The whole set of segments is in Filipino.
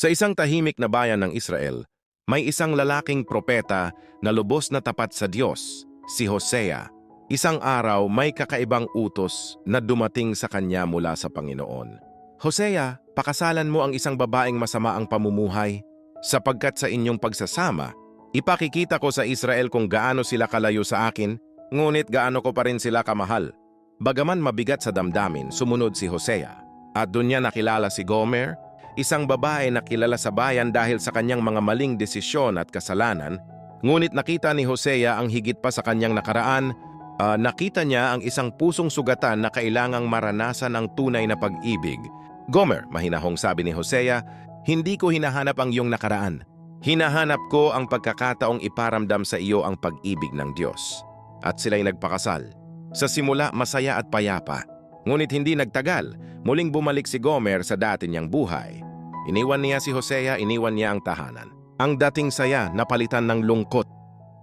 Sa isang tahimik na bayan ng Israel, may isang lalaking propeta na lubos na tapat sa Diyos, si Hosea. Isang araw may kakaibang utos na dumating sa kanya mula sa Panginoon. Hosea, pakasalan mo ang isang babaeng masama ang pamumuhay, sapagkat sa inyong pagsasama, ipakikita ko sa Israel kung gaano sila kalayo sa akin, ngunit gaano ko pa rin sila kamahal. Bagaman mabigat sa damdamin, sumunod si Hosea. At doon niya nakilala si Gomer, isang babae na kilala sa bayan dahil sa kanyang mga maling desisyon at kasalanan, ngunit nakita ni Hosea ang higit pa sa kanyang nakaraan, ah, nakita niya ang isang pusong sugatan na kailangang maranasan ang tunay na pag-ibig. Gomer, mahinahong sabi ni Hosea, hindi ko hinahanap ang iyong nakaraan. Hinahanap ko ang pagkakataong iparamdam sa iyo ang pag-ibig ng Diyos. At sila'y nagpakasal. Sa simula, masaya at payapa. Ngunit hindi nagtagal, muling bumalik si Gomer sa dati niyang buhay. Iniwan niya si Hosea, iniwan niya ang tahanan. Ang dating saya napalitan ng lungkot.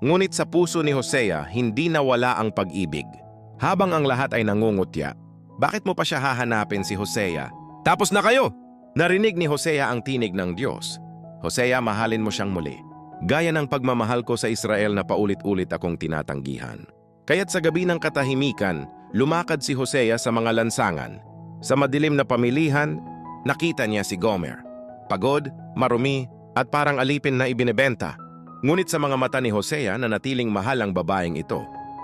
Ngunit sa puso ni Hosea, hindi nawala ang pag-ibig. Habang ang lahat ay nangungutya, bakit mo pa siya hahanapin si Hosea? Tapos na kayo! Narinig ni Hosea ang tinig ng Diyos. Hosea, mahalin mo siyang muli. Gaya ng pagmamahal ko sa Israel na paulit-ulit akong tinatanggihan. Kaya't sa gabi ng katahimikan, lumakad si Hosea sa mga lansangan. Sa madilim na pamilihan, nakita niya si Gomer. Pagod, marumi, at parang alipin na ibinebenta. Ngunit sa mga mata ni Hosea na natiling mahal ang babaeng ito,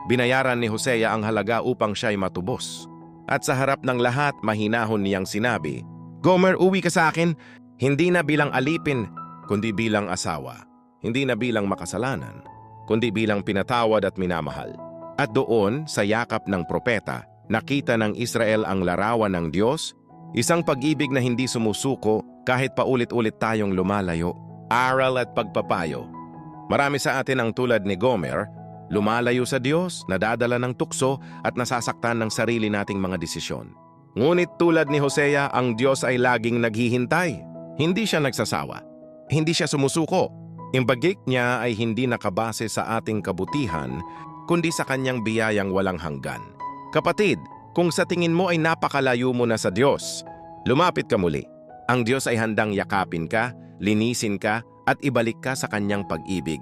binayaran ni Hosea ang halaga upang siya'y matubos. At sa harap ng lahat, mahinahon niyang sinabi, Gomer, uwi ka sa akin, hindi na bilang alipin, kundi bilang asawa. Hindi na bilang makasalanan, kundi bilang pinatawad at minamahal. At doon, sa yakap ng propeta, nakita ng Israel ang larawan ng Diyos, isang pag-ibig na hindi sumusuko kahit paulit-ulit tayong lumalayo, aral at pagpapayo. Marami sa atin ang tulad ni Gomer, lumalayo sa Diyos, nadadala ng tukso at nasasaktan ng sarili nating mga desisyon. Ngunit tulad ni Hosea, ang Diyos ay laging naghihintay. Hindi siya nagsasawa. Hindi siya sumusuko. Imbagik niya ay hindi nakabase sa ating kabutihan, kundi sa kanyang biyayang walang hanggan. Kapatid, kung sa tingin mo ay napakalayo mo na sa Diyos, lumapit ka muli. Ang Diyos ay handang yakapin ka, linisin ka, at ibalik ka sa kanyang pag-ibig.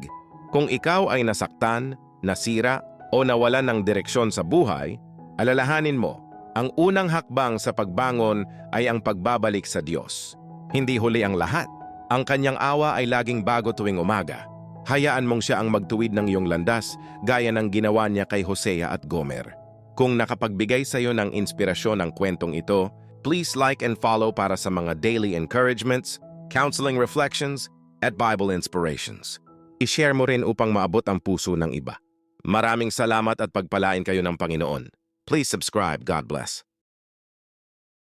Kung ikaw ay nasaktan, nasira, o nawalan ng direksyon sa buhay, alalahanin mo, ang unang hakbang sa pagbangon ay ang pagbabalik sa Diyos. Hindi huli ang lahat. Ang kanyang awa ay laging bago tuwing umaga. Hayaan mong siya ang magtuwid ng iyong landas gaya ng ginawa niya kay Hosea at Gomer. Kung nakapagbigay sa iyo ng inspirasyon ang kwentong ito, please like and follow para sa mga daily encouragements, counseling reflections, at Bible inspirations. I-share mo rin upang maabot ang puso ng iba. Maraming salamat at pagpalain kayo ng Panginoon. Please subscribe. God bless.